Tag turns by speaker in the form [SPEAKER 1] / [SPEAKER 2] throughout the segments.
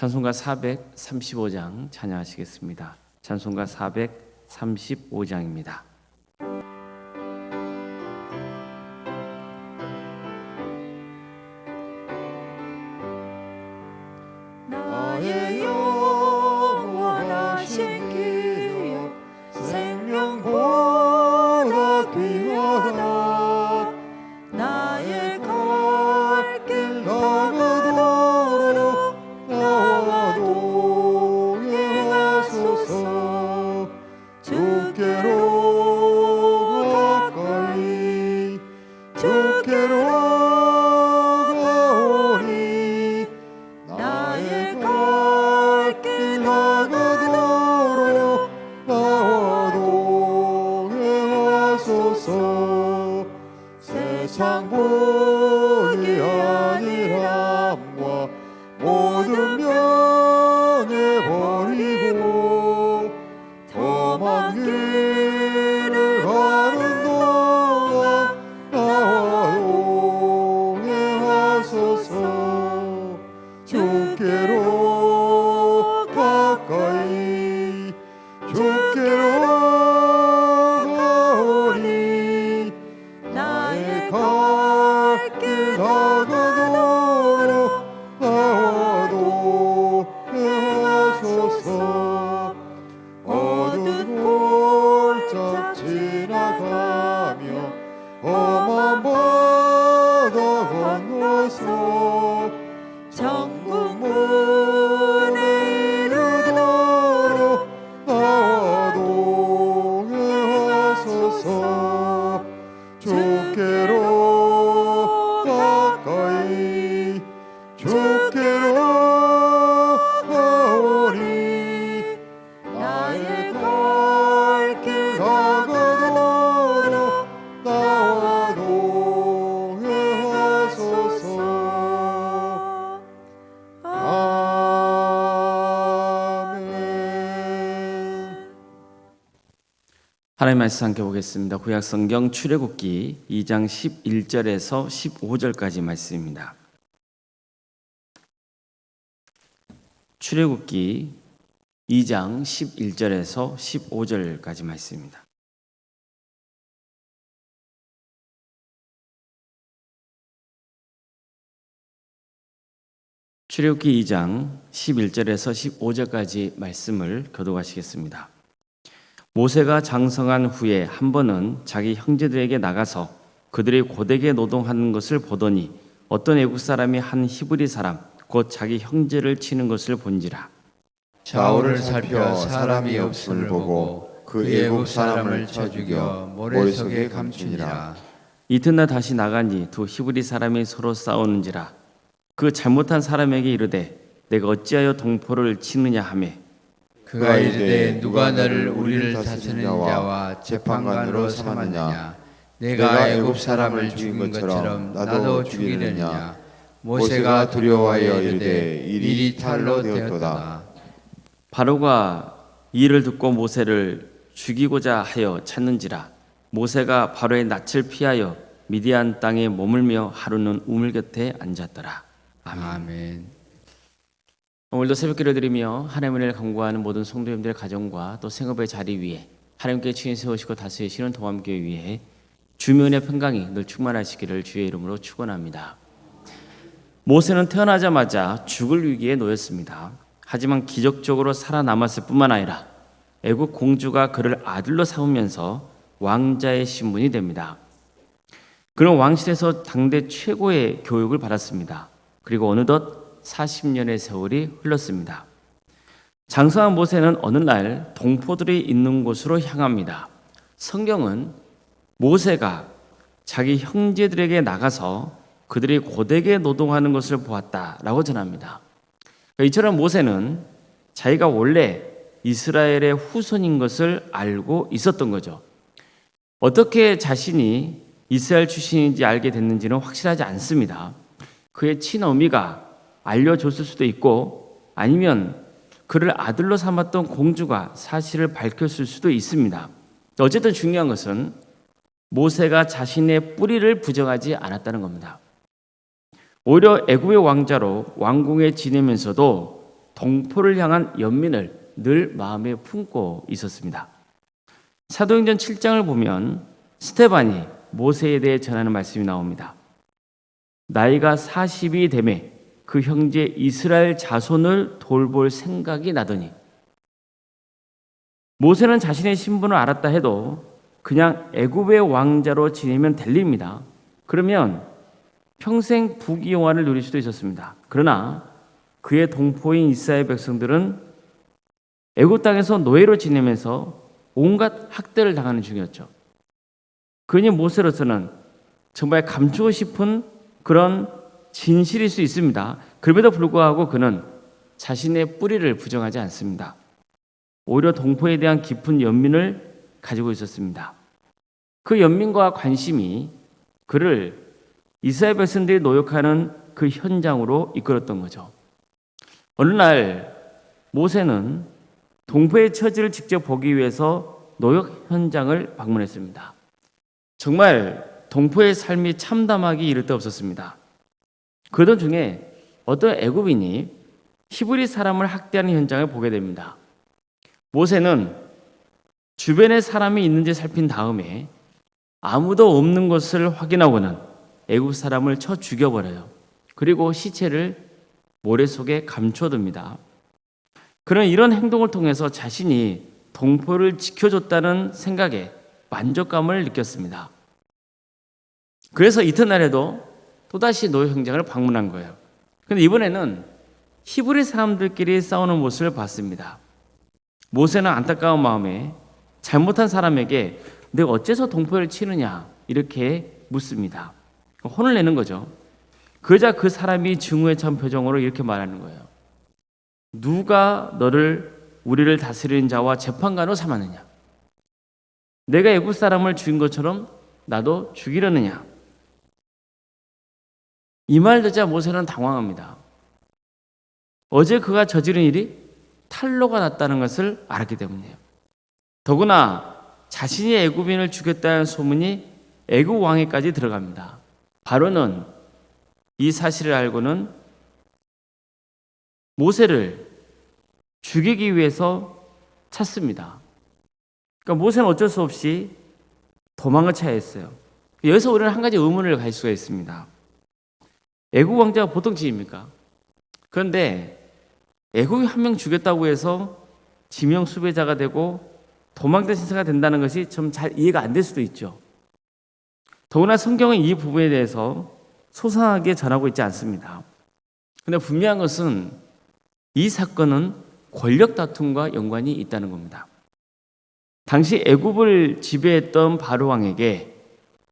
[SPEAKER 1] 찬송가 435장 찬양하시겠습니다. 찬송가 435장입니다.
[SPEAKER 2] 주 동행
[SPEAKER 1] 말씀 함께 보겠습니다. 구약 성경 출애굽기 2장 11절에서 15절까지 말씀입니다. 출애굽기 2장 11절에서 15절까지 말씀입니다. 출애굽기 2장 11절에서 15절까지 말씀을 교독하시겠습니다. 모세가 장성한 후에 한 번은 자기 형제들에게 나가서 그들이 고되게 노동하는 것을 보더니 어떤 애국 사람이 한 히브리 사람 곧 자기 형제를 치는 것을 본지라
[SPEAKER 3] 좌우를 살펴 사람이 없음을 보고 그 애국 사람을 쳐 죽여 모래 속에 감추니라.
[SPEAKER 1] 이튿날 다시 나가니 두 히브리 사람이 서로 싸우는지라 그 잘못한 사람에게 이르되 내가 어찌하여 동포를 치느냐 하매
[SPEAKER 3] 그가 이르되 누가 너를 우리를 다스리는 자와 재판관으로 삼았느냐? 내가 애굽 사람을 죽인 것처럼 나도 죽이려느냐? 모세가 두려워하여 이르되 일이 탈로 되었도다.
[SPEAKER 1] 바로가 이를 듣고 모세를 죽이고자 하여 찾는지라 모세가 바로의 낯을 피하여 미디안 땅에 머물며 하루는 우물 곁에 앉았더라. 아멘.
[SPEAKER 3] 아멘
[SPEAKER 1] 오늘도 새벽기를 드리며 하나님의 은혜를 간구하는 모든 성도님들의 가정과 또 생업의 자리 위에 하나님께 친히 세우시고 다스리시는 동암교회 위에 주면의 평강이 늘 충만하시기를 주의 이름으로 축원합니다. 모세는 태어나자마자 죽을 위기에 놓였습니다. 하지만 기적적으로 살아남았을 뿐만 아니라 애국 공주가 그를 아들로 삼으면서 왕자의 신분이 됩니다. 그는 왕실에서 당대 최고의 교육을 받았습니다. 그리고 어느덧 40년의 세월이 흘렀습니다. 장성한 모세는 어느 날 동포들이 있는 곳으로 향합니다. 성경은 모세가 자기 형제들에게 나가서 그들이 고되게 노동하는 것을 보았다라고 전합니다. 이처럼 모세는 자기가 원래 이스라엘의 후손인 것을 알고 있었던 거죠. 어떻게 자신이 이스라엘 출신인지 알게 됐는지는 확실하지 않습니다. 그의 친어미가 알려줬을 수도 있고 아니면 그를 아들로 삼았던 공주가 사실을 밝혔을 수도 있습니다. 어쨌든 중요한 것은 모세가 자신의 뿌리를 부정하지 않았다는 겁니다. 오히려 애굽의 왕자로 왕궁에 지내면서도 동포를 향한 연민을 늘 마음에 품고 있었습니다. 사도행전 7장을 보면 스테반이 모세에 대해 전하는 말씀이 나옵니다. 나이가 40이 되매 그 형제 이스라엘 자손을 돌볼 생각이 나더니 모세는 자신의 신분을 알았다 해도 그냥 애굽의 왕자로 지내면 될 일입니다. 그러면 평생 부귀영화를 누릴 수도 있었습니다. 그러나 그의 동포인 이스라엘 백성들은 애굽 땅에서 노예로 지내면서 온갖 학대를 당하는 중이었죠. 그니 모세로서는 정말 감추고 싶은 그런 진실일 수 있습니다. 그럼에도 불구하고 그는 자신의 뿌리를 부정하지 않습니다. 오히려 동포에 대한 깊은 연민을 가지고 있었습니다. 그 연민과 관심이 그를 이스라엘 백성들이 노역하는 그 현장으로 이끌었던 거죠. 어느 날 모세는 동포의 처지를 직접 보기 위해서 노역 현장을 방문했습니다. 정말 동포의 삶이 참담하기 이를 데 없었습니다. 그들 중에 어떤 애굽인이 히브리 사람을 학대하는 현장을 보게 됩니다. 모세는 주변에 사람이 있는지 살핀 다음에 아무도 없는 것을 확인하고는 애굽 사람을 쳐 죽여버려요. 그리고 시체를 모래 속에 감춰둡니다. 그런 이런 행동을 통해서 자신이 동포를 지켜줬다는 생각에 만족감을 느꼈습니다. 그래서 이튿날에도 또다시 노예 현장을 방문한 거예요. 근데 이번에는 히브리 사람들끼리 싸우는 모습을 봤습니다. 모세는 안타까운 마음에 잘못한 사람에게 내가 어째서 동포를 치느냐 이렇게 묻습니다. 혼을 내는 거죠. 그러자 그 사람이 증오에 찬 표정으로 이렇게 말하는 거예요. 누가 너를 우리를 다스리는 자와 재판관으로 삼았느냐? 내가 애굽 사람을 죽인 것처럼 나도 죽이려느냐? 이 말 듣자 모세는 당황합니다. 어제 그가 저지른 일이 탈로가 났다는 것을 알았기 때문이에요. 더구나 자신이 애굽인을 죽였다는 소문이 애굽 왕에까지 들어갑니다. 바로는 이 사실을 알고는 모세를 죽이기 위해서 찾습니다. 그러니까 모세는 어쩔 수 없이 도망을 쳐야 했어요. 여기서 우리는 한 가지 의문을 가질 수가 있습니다. 애국 왕자가 보통 지입니까? 그런데 애국이 한 명 죽였다고 해서 지명 수배자가 되고 도망자 신세가 된다는 것이 좀 잘 이해가 안 될 수도 있죠. 더구나 성경은 이 부분에 대해서 소상하게 전하고 있지 않습니다. 근데 분명한 것은 이 사건은 권력 다툼과 연관이 있다는 겁니다. 당시 애굽을 지배했던 바로 왕에게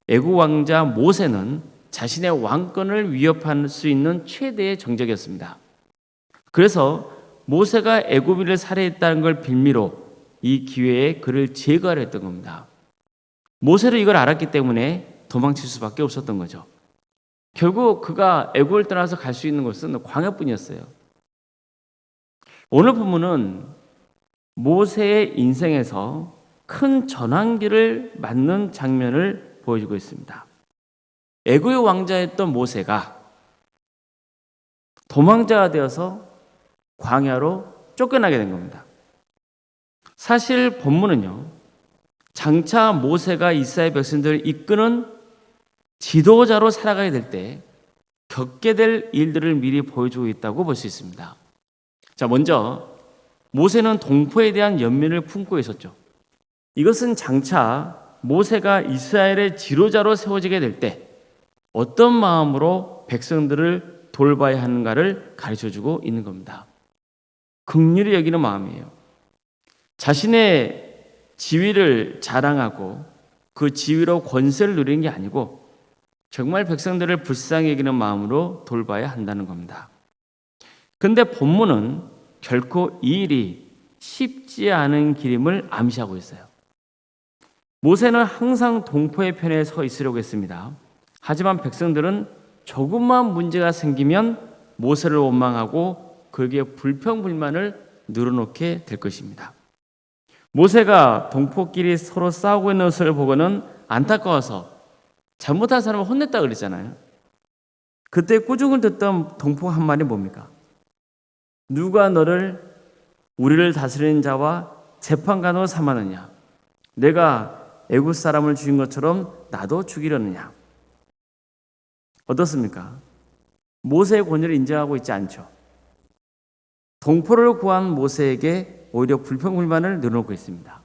[SPEAKER 1] 애굽 왕자 모세는 자신의 왕권을 위협할 수 있는 최대의 정적이었습니다. 그래서 모세가 애굽인을 살해했다는 걸 빌미로 이 기회에 그를 제거하려 했던 겁니다. 모세는 이걸 알았기 때문에 도망칠 수밖에 없었던 거죠. 결국 그가 애굽을 떠나서 갈 수 있는 곳은 광야뿐이었어요. 오늘 본문은 모세의 인생에서 큰 전환기를 맞는 장면을 보여주고 있습니다. 애굽의 왕자였던 모세가 도망자가 되어서 광야로 쫓겨나게 된 겁니다. 사실 본문은요. 장차 모세가 이스라엘 백성들을 이끄는 지도자로 살아가게 될 때 겪게 될 일들을 미리 보여주고 있다고 볼 수 있습니다. 자, 먼저 모세는 동포에 대한 연민을 품고 있었죠. 이것은 장차 모세가 이스라엘의 지도자로 세워지게 될 때 어떤 마음으로 백성들을 돌봐야 하는가를 가르쳐 주고 있는 겁니다. 극률이 여기는 마음이에요. 자신의 지위를 자랑하고 그 지위로 권세를 누리는 게 아니고 정말 백성들을 불쌍히 여기는 마음으로 돌봐야 한다는 겁니다. 근데 본문은 결코 이 일이 쉽지 않은 길임을 암시하고 있어요. 모세는 항상 동포의 편에 서 있으려고 했습니다. 하지만 백성들은 조금만 문제가 생기면 모세를 원망하고 그에게 불평불만을 늘어놓게 될 것입니다. 모세가 동포끼리 서로 싸우고 있는 것을 보고는 안타까워서 잘못한 사람을 혼냈다 그랬잖아요. 그때 꾸중을 듣던 동포 한 말이 뭡니까? 누가 너를 우리를 다스리는 자와 재판관으로 삼았느냐? 내가 애굽 사람을 죽인 것처럼 나도 죽이려느냐? 어떻습니까? 모세의 권위를 인정하고 있지 않죠. 동포를 구한 모세에게 오히려 불평불만을 늘어놓고 있습니다.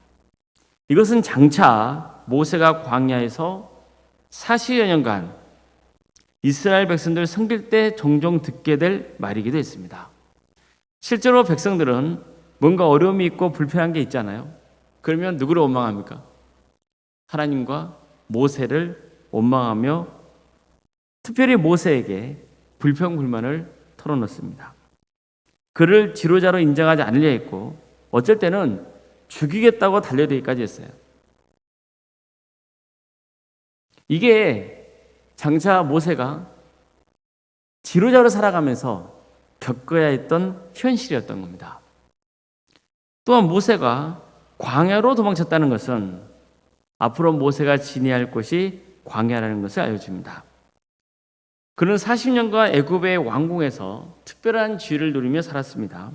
[SPEAKER 1] 이것은 장차 모세가 광야에서 40여 년간 이스라엘 백성들을 섬길 때 종종 듣게 될 말이기도 했습니다. 실제로 백성들은 뭔가 어려움이 있고 불편한 게 있잖아요. 그러면 누구를 원망합니까? 하나님과 모세를 원망하며 특별히 모세에게 불평불만을 털어놓습니다. 그를 지도자로 인정하지 않으려 했고 어쩔 때는 죽이겠다고 달려들기까지 했어요. 이게 장차 모세가 지도자로 살아가면서 겪어야 했던 현실이었던 겁니다. 또한 모세가 광야로 도망쳤다는 것은 앞으로 모세가 지내야 할 곳이 광야라는 것을 알려줍니다. 그는 40년간 애굽의 왕궁에서 특별한 지위를 누리며 살았습니다.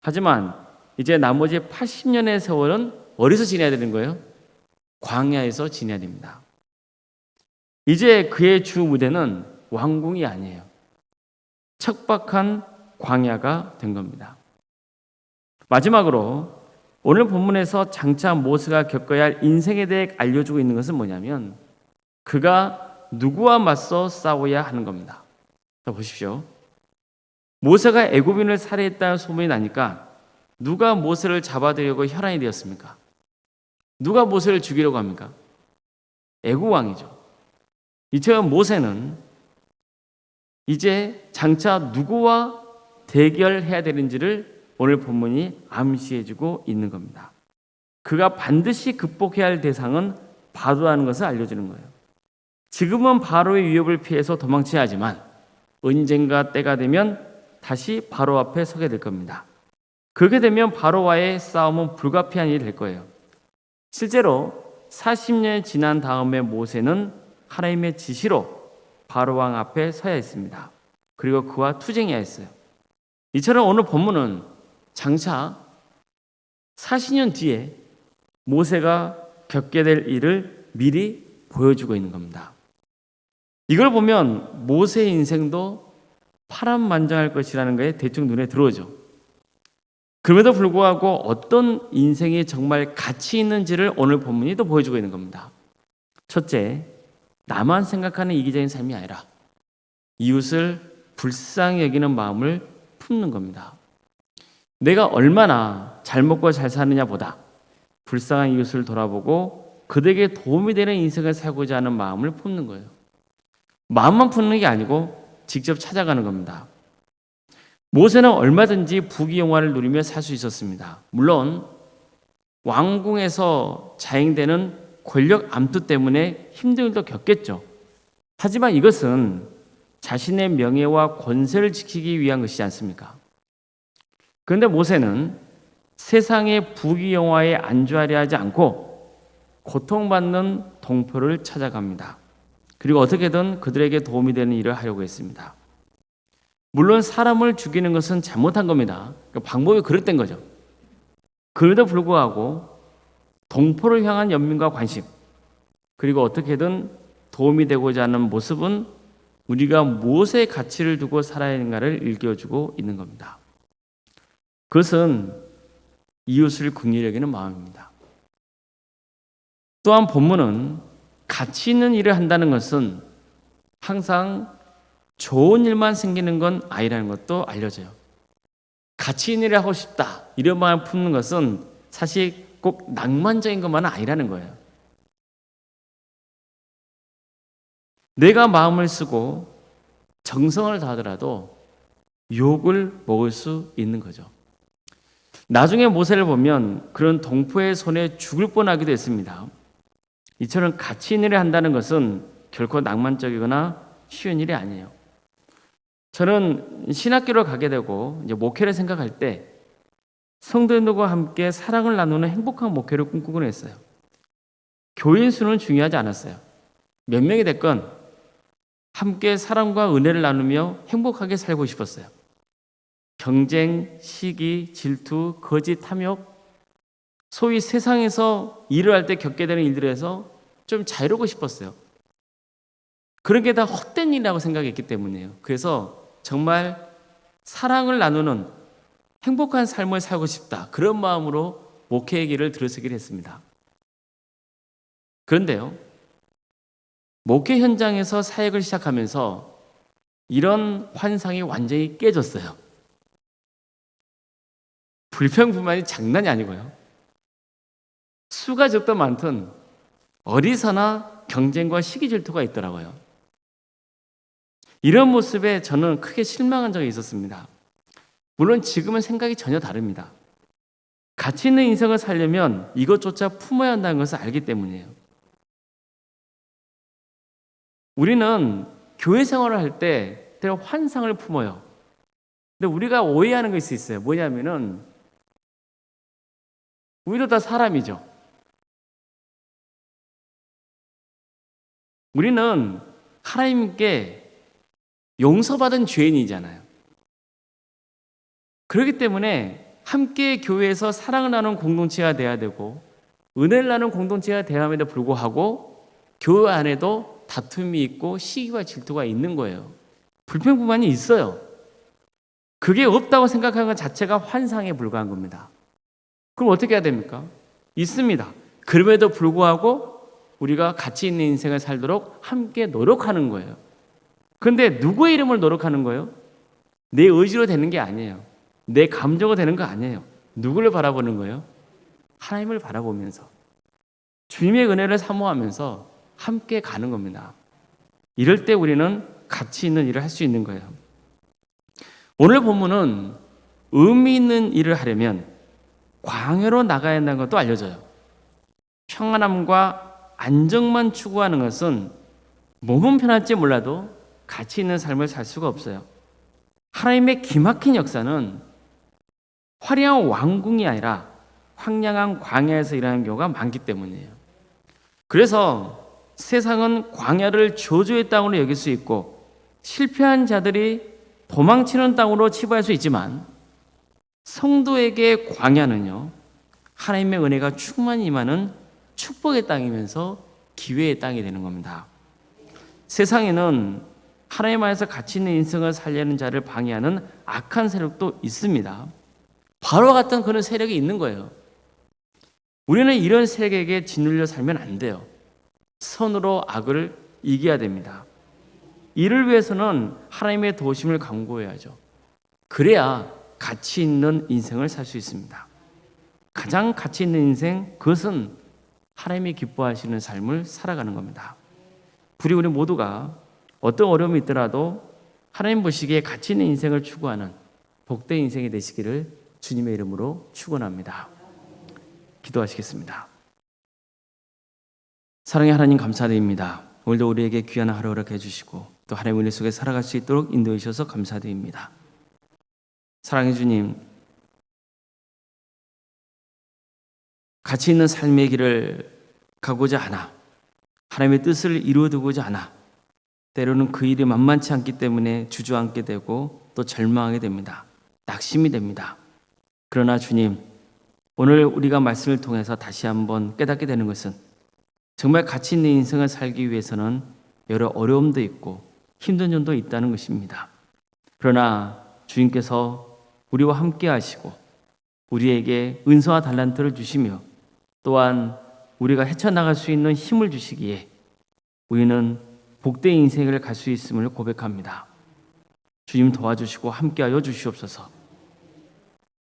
[SPEAKER 1] 하지만 이제 나머지 80년의 세월은 어디서 지내야 되는 거예요? 광야에서 지내야 됩니다. 이제 그의 주 무대는 왕궁이 아니에요. 척박한 광야가 된 겁니다. 마지막으로 오늘 본문에서 장차 모세가 겪어야 할 인생에 대해 알려주고 있는 것은 뭐냐면 그가 누구와 맞서 싸워야 하는 겁니다. 자 보십시오. 모세가 애굽인을 살해했다는 소문이 나니까 누가 모세를 잡아들이려고 혈안이 되었습니까? 누가 모세를 죽이려고 합니까? 애굽 왕이죠. 이처럼 모세는 이제 장차 누구와 대결해야 되는지를 오늘 본문이 암시해주고 있는 겁니다. 그가 반드시 극복해야 할 대상은 바로라는 것을 알려주는 거예요. 지금은 바로의 위협을 피해서 도망쳐야 하지만 언젠가 때가 되면 다시 바로 앞에 서게 될 겁니다. 그렇게 되면 바로와의 싸움은 불가피한 일이 될 거예요. 실제로 40년이 지난 다음에 모세는 하나님의 지시로 바로 왕 앞에 서야 했습니다. 그리고 그와 투쟁해야 했어요. 이처럼 오늘 본문은 장차 40년 뒤에 모세가 겪게 될 일을 미리 보여주고 있는 겁니다. 이걸 보면 모세의 인생도 파란만장할 것이라는 것에 대충 눈에 들어오죠. 그럼에도 불구하고 어떤 인생이 정말 가치 있는지를 오늘 본문이 또 보여주고 있는 겁니다. 첫째, 나만 생각하는 이기적인 삶이 아니라 이웃을 불쌍히 여기는 마음을 품는 겁니다. 내가 얼마나 잘 먹고 잘 사느냐 보다 불쌍한 이웃을 돌아보고 그들에게 도움이 되는 인생을 살고자 하는 마음을 품는 거예요. 마음만 품는 게 아니고 직접 찾아가는 겁니다. 모세는 얼마든지 부귀영화를 누리며 살 수 있었습니다. 물론 왕궁에서 자행되는 권력 암투 때문에 힘든 일도 겪겠죠. 하지만 이것은 자신의 명예와 권세를 지키기 위한 것이지 않습니까? 그런데 모세는 세상의 부귀영화에 안주하려 하지 않고 고통받는 동포를 찾아갑니다. 그리고 어떻게든 그들에게 도움이 되는 일을 하려고 했습니다. 물론 사람을 죽이는 것은 잘못한 겁니다. 그러니까 방법이 그릇된 거죠. 그럼에도 불구하고 동포를 향한 연민과 관심 그리고 어떻게든 도움이 되고자 하는 모습은 우리가 무엇의 가치를 두고 살아야 하는가를 일깨워주고 있는 겁니다. 그것은 이웃을 긍휼히 여기는 마음입니다. 또한 본문은 가치 있는 일을 한다는 것은 항상 좋은 일만 생기는 건 아니라는 것도 알려져요. 가치 있는 일을 하고 싶다 이런 마음을 품는 것은 사실 꼭 낭만적인 것만은 아니라는 거예요. 내가 마음을 쓰고 정성을 다하더라도 욕을 먹을 수 있는 거죠. 나중에 모세를 보면 그런 동포의 손에 죽을 뻔하기도 했습니다. 이처럼 가치 있는 일을 한다는 것은 결코 낭만적이거나 쉬운 일이 아니에요. 저는 신학교를 가게 되고 이제 목회를 생각할 때 성도들과 함께 사랑을 나누는 행복한 목회를 꿈꾸곤 했어요. 교인 수는 중요하지 않았어요. 몇 명이 됐건 함께 사랑과 은혜를 나누며 행복하게 살고 싶었어요. 경쟁, 시기, 질투, 거짓, 탐욕, 소위 세상에서 일을 할 때 겪게 되는 일들에서 좀 자유로고 싶었어요. 그런 게 다 헛된 일이라고 생각했기 때문이에요. 그래서 정말 사랑을 나누는 행복한 삶을 살고 싶다. 그런 마음으로 목회의 길을 들어서기로 했습니다. 그런데요, 목회 현장에서 사역을 시작하면서 이런 환상이 완전히 깨졌어요. 불평불만이 장난이 아니고요. 수가 적든 많든 어디서나 경쟁과 시기 질투가 있더라고요. 이런 모습에 저는 크게 실망한 적이 있었습니다. 물론 지금은 생각이 전혀 다릅니다. 가치 있는 인생을 살려면 이것조차 품어야 한다는 것을 알기 때문이에요. 우리는 교회 생활을 할 때 때로 환상을 품어요. 근데 우리가 오해하는 것이 있어요. 뭐냐면은 우리도 다 사람이죠. 우리는 하나님께 용서받은 죄인이잖아요. 그렇기 때문에 함께 교회에서 사랑을 나누는 공동체가 돼야 되고 은혜를 나누는 공동체가 되함에도 불구하고 교회 안에도 다툼이 있고 시기와 질투가 있는 거예요. 불평불만이 있어요. 그게 없다고 생각하는 것 자체가 환상에 불과한 겁니다. 그럼 어떻게 해야 됩니까? 있습니다. 그럼에도 불구하고 우리가 가치 있는 인생을 살도록 함께 노력하는 거예요. 그런데 누구의 이름을 노력하는 거예요? 내 의지로 되는 게 아니에요. 내 감정으로 되는 거 아니에요. 누구를 바라보는 거예요? 하나님을 바라보면서 주님의 은혜를 사모하면서 함께 가는 겁니다. 이럴 때 우리는 가치 있는 일을 할 수 있는 거예요. 오늘 본문은 의미 있는 일을 하려면 광야로 나가야 한다는 것도 알려져요. 평안함과 안정만 추구하는 것은 몸은 편할지 몰라도 가치 있는 삶을 살 수가 없어요. 하나님의 기막힌 역사는 화려한 왕궁이 아니라 황량한 광야에서 일하는 경우가 많기 때문이에요. 그래서 세상은 광야를 저주의 땅으로 여길 수 있고 실패한 자들이 도망치는 땅으로 치부할 수 있지만 성도에게 광야는요 하나님의 은혜가 충만히 임하는 축복의 땅이면서 기회의 땅이 되는 겁니다. 세상에는 하나님 안에서 가치 있는 인생을 살려는 자를 방해하는 악한 세력도 있습니다. 바로 같은 그런 세력이 있는 거예요. 우리는 이런 세력에게 짓눌려 살면 안 돼요. 선으로 악을 이겨야 됩니다. 이를 위해서는 하나님의 도심을 강구해야죠. 그래야 가치 있는 인생을 살 수 있습니다. 가장 가치 있는 인생 그것은 하나님이 기뻐하시는 삶을 살아가는 겁니다. 우리 우리 모두가 어떤 어려움이 있더라도 하나님 보시기에 가치 있는 인생을 추구하는 복된 인생이 되시기를 주님의 이름으로 축원합니다. 기도하시겠습니다. 사랑의 하나님 감사드립니다. 오늘도 우리에게 귀한 하루 허락해 주시고 또 하나님 은혜 속에 살아갈 수 있도록 인도해 주셔서 감사드립니다. 사랑해 주님, 가치 있는 삶의 길을 가고자 하나 하나님의 뜻을 이루어두고자 하나 때로는 그 일이 만만치 않기 때문에 주저앉게 되고 또 절망하게 됩니다. 낙심이 됩니다. 그러나 주님, 오늘 우리가 말씀을 통해서 다시 한번 깨닫게 되는 것은 정말 가치 있는 인생을 살기 위해서는 여러 어려움도 있고 힘든 점도 있다는 것입니다. 그러나 주님께서 우리와 함께 하시고 우리에게 은사와 달란트를 주시며 또한 우리가 헤쳐나갈 수 있는 힘을 주시기에 우리는 복된 인생을 갈 수 있음을 고백합니다. 주님 도와주시고 함께하여 주시옵소서.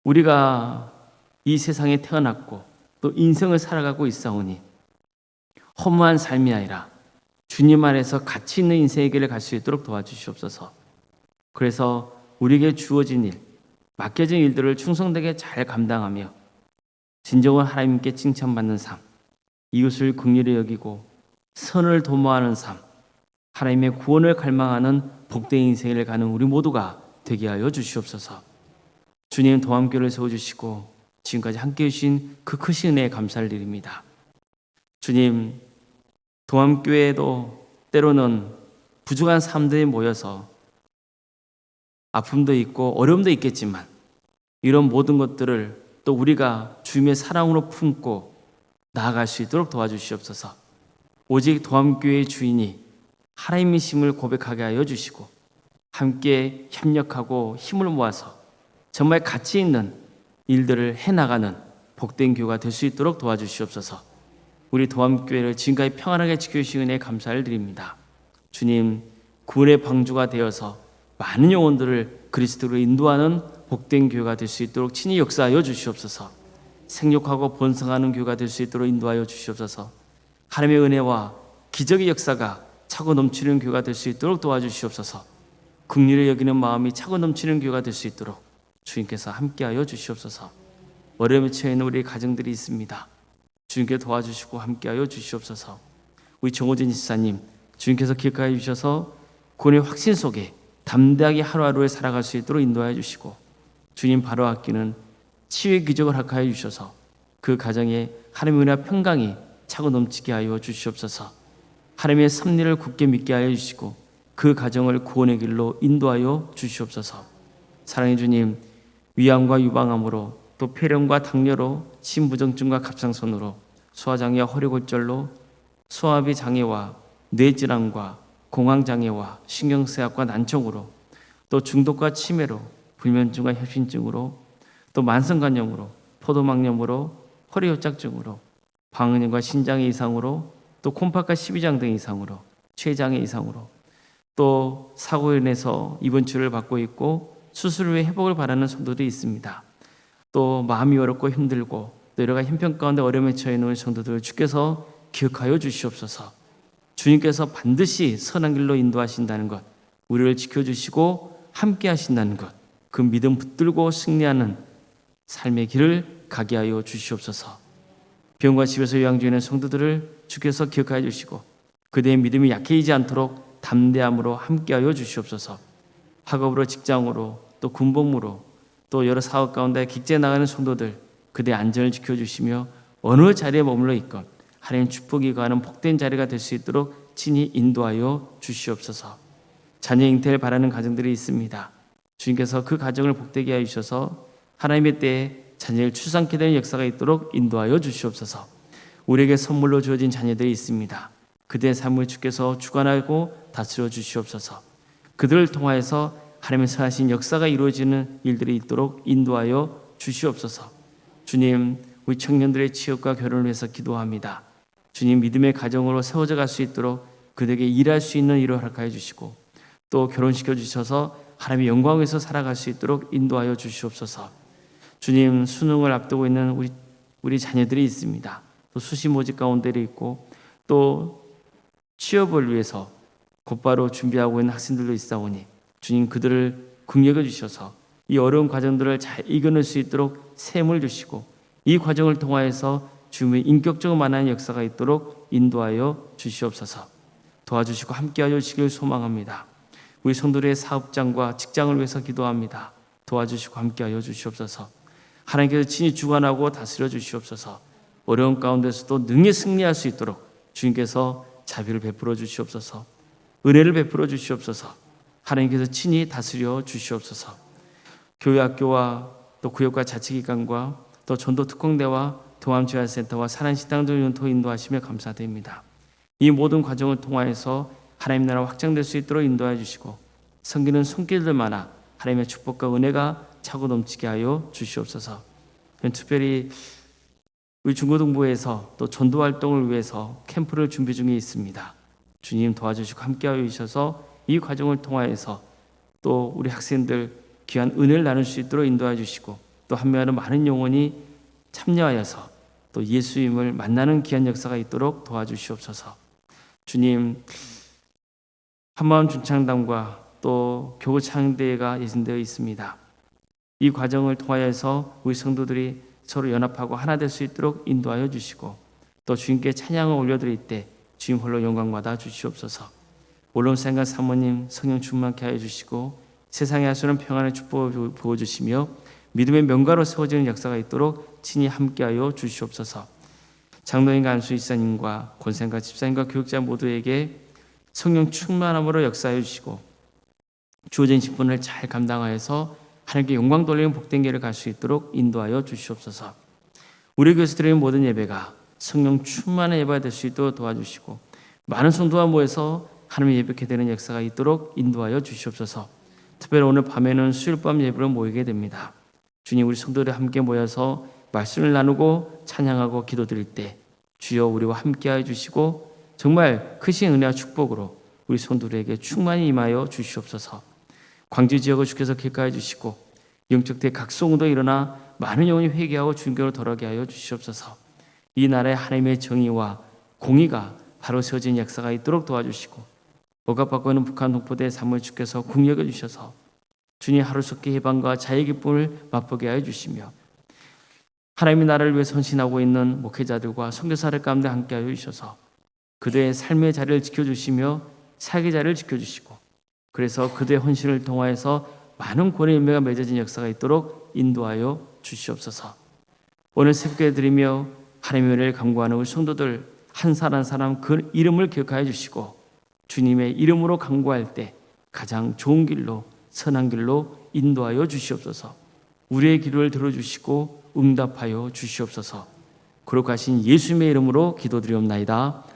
[SPEAKER 1] 우리가 이 세상에 태어났고 또 인생을 살아가고 있사오니 허무한 삶이 아니라 주님 안에서 가치 있는 인생의 길을 갈 수 있도록 도와주시옵소서. 그래서 우리에게 주어진 일, 맡겨진 일들을 충성되게 잘 감당하며 진정한 하나님께 칭찬받는 삶, 이웃을 긍휼히 여기고 선을 도모하는 삶, 하나님의 구원을 갈망하는 복된 인생을 가는 우리 모두가 되게 하여 주시옵소서. 주님 도함교를 세워주시고 지금까지 함께해 주신 그 크신 은혜에 감사를 드립니다. 주님 도함교회도 때로는 부족한 사람들이 모여서 아픔도 있고 어려움도 있겠지만 이런 모든 것들을 또 우리가 주님의 사랑으로 품고 나아갈 수 있도록 도와주시옵소서. 오직 도함교회의 주인이 하나님이심을 고백하게 하여 주시고 함께 협력하고 힘을 모아서 정말 가치 있는 일들을 해나가는 복된 교가 될 수 있도록 도와주시옵소서. 우리 도함교회를 지금까지 평안하게 지켜주신 은혜에 감사를 드립니다. 주님 구원의 방주가 되어서 많은 영혼들을 그리스도로 인도하는 복된 교회가 될 수 있도록 친히 역사하여 주시옵소서. 생육하고 번성하는 교회가 될 수 있도록 인도하여 주시옵소서. 하나님의 은혜와 기적의 역사가 차고 넘치는 교회가 될 수 있도록 도와주시옵소서. 긍휼을 여기는 마음이 차고 넘치는 교회가 될 수 있도록 주님께서 함께하여 주시옵소서. 어려움에 처해 있는 우리 가정들이 있습니다. 주님께 도와주시고 함께하여 주시옵소서. 우리 정호진 지사님 주님께서 기억하여 주셔서 구원의 확신 속에 담대하게 하루하루를 살아갈 수 있도록 인도하여 주시고 주님 바로 아끼는 치유의 기적을 허락하여 주셔서 그 가정에 하나님의 은혜와 평강이 차고 넘치게 하여 주시옵소서. 하나님의 섭리를 굳게 믿게 하여 주시고 그 가정을 구원의 길로 인도하여 주시옵소서. 사랑해 주님 위암과 유방암으로 또 폐렴과 당뇨로 심부정증과 갑상선으로 소화장애와 허리골절로 소화비 장애와 뇌질환과 공황장애와 신경쇠약과 난청으로 또 중독과 치매로 불면증과 협심증으로 또 만성간염으로 포도막염으로 허리요짝증으로 방언과 신장의 이상으로 또 콤파과 12장 등 이상으로 췌장의 이상으로 또 사고로 인해서 입원 치료를 받고 있고 수술 후에 회복을 바라는 성도들이 있습니다. 또 마음이 어렵고 힘들고 또 여러 가지 형편 가운데 어려움에 처해 있는 성도들을 주께서 기억하여 주시옵소서. 주님께서 반드시 선한 길로 인도하신다는 것, 우리를 지켜주시고 함께 하신다는 것, 그 믿음 붙들고 승리하는 삶의 길을 가게 하여 주시옵소서. 병과 집에서 요양 있는 성도들을 주께서 기억하여 주시고 그대의 믿음이 약해지지 않도록 담대함으로 함께하여 주시옵소서. 학업으로 직장으로 또 군복무로 또 여러 사업 가운데 직제 나가는 성도들 그대 안전을 지켜주시며 어느 자리에 머물러 있건 하나님 축복이 가는 복된 자리가 될 수 있도록 친히 인도하여 주시옵소서. 자녀 잉태를 바라는 가정들이 있습니다. 주님께서 그 가정을 복되게 하여 주셔서 하나님의 때에 자녀를 출산케 되는 역사가 있도록 인도하여 주시옵소서. 우리에게 선물로 주어진 자녀들이 있습니다. 그대의 삶을 주께서 주관하고 다스려 주시옵소서. 그들을 통하여서 하나님의 선하신 역사가 이루어지는 일들이 있도록 인도하여 주시옵소서. 주님, 우리 청년들의 취업과 결혼을 위해서 기도합니다. 주님 믿음의 가정으로 세워져 갈 수 있도록 그들에게 일할 수 있는 일을 허락하여 주시고 또 결혼시켜 주셔서 하나님의 영광에서 살아갈 수 있도록 인도하여 주시옵소서. 주님 수능을 앞두고 있는 우리 우리 자녀들이 있습니다. 또 수시 모집 가운데 있고 또 취업을 위해서 곧바로 준비하고 있는 학생들도 있사오니 주님 그들을 긍휼해 주셔서 이 어려운 과정들을 잘 이겨낼 수 있도록 샘을 주시고 이 과정을 통하여서 주님의 인격적으로 만나는 역사가 있도록 인도하여 주시옵소서 도와주시고 함께하여 주시길 소망합니다. 우리 성도들의 사업장과 직장을 위해서 기도합니다. 도와주시고 함께하여 주시옵소서. 하나님께서 친히 주관하고 다스려 주시옵소서. 어려운 가운데서도 능히 승리할 수 있도록 주님께서 자비를 베풀어 주시옵소서. 은혜를 베풀어 주시옵소서. 하나님께서 친히 다스려 주시옵소서. 교회 학교와 또 구역과 자치기관과 또 전도 특공대와 동암지원센터와 사랑식당들 연토 인도하시며 감사드립니다. 이 모든 과정을 통하여서 하나님 나라 확장될 수 있도록 인도해 주시고 섬기는 손길들마다 하나님의 축복과 은혜가 차고 넘치게 하여 주시옵소서. 특별히 우리 중고등부에서 또 전도 활동을 위해서 캠프를 준비 중에 있습니다. 주님 도와주시고 함께하여 주셔서 이 과정을 통하여서 또 우리 학생들 귀한 은혜를 나눌 수 있도록 인도해 주시고 또 한매하는 많은 영혼이 참여하여서 또 예수님을 만나는 귀한 역사가 있도록 도와주시옵소서. 주님 한마음 중창단과 또 교구 창대가 예정되어 있습니다. 이 과정을 통하여서 우리 성도들이 서로 연합하고 하나 될 수 있도록 인도하여 주시고 또 주님께 찬양을 올려드릴 때 주님 홀로 영광 받아 주시옵소서. 올론 생각 사모님 성령 충만케 하여 주시고 세상에 하수는 평안의 축복을 부어 주시며 믿음의 명가로 세워지는 역사가 있도록 친히 함께하여 주시옵소서. 장로인 간수 이사님과 권생과 집사님과 교육자 모두에게 성령 충만함으로 역사해 주시고 주어진 직분을 잘 감당하여서 하나님께 영광 돌리는 복된 길을 갈 수 있도록 인도하여 주시옵소서. 우리 교회에서 드리는 모든 예배가 성령 충만한 예배가 될 수 있도록 도와주시고 많은 성도가 모여서 하나님의 예배케 되는 역사가 있도록 인도하여 주시옵소서. 특별히 오늘 밤에는 수요일 밤 예배로 모이게 됩니다. 주님 우리 성도들이 함께 모여서 말씀을 나누고 찬양하고 기도드릴 때 주여 우리와 함께하여 주시고 정말 크신 은혜와 축복으로 우리 성도들에게 충만히 임하여 주시옵소서. 광주 지역을 주께서 길가해 주시고 영적 대 각성도 일어나 많은 영혼이 회개하고 준교로 돌아가게 하여 주시옵소서. 이 나라의 하나님의 정의와 공의가 바로 세워진 역사가 있도록 도와주시고 억압받고 있는 북한 동포대 삶을 주께서 국력해 주셔서 주님 하루속히 해방과 자의 기쁨을 맛보게 하여 주시며 하나님의 나라를 위해 선신하고 있는 목회자들과 선교사들 가운데 함께하여 주셔서 그들의 삶의 자리를 지켜주시며 사기 자리를 지켜주시고 그래서 그들의 헌신을 통하여서 많은 권의 열매가 맺어진 역사가 있도록 인도하여 주시옵소서. 오늘 새벽에 드리며 하나님의 은혜를 강구하는 우리 성도들 한 사람 한 사람 그 이름을 기억하여 주시고 주님의 이름으로 강구할 때 가장 좋은 길로 선한 길로 인도하여 주시옵소서. 우리의 기도를 들어주시고 응답하여 주시옵소서. 거룩하신 예수님의 이름으로 기도드리옵나이다.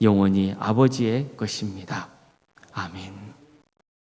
[SPEAKER 1] 영원히 아버지의 것입니다. 아멘.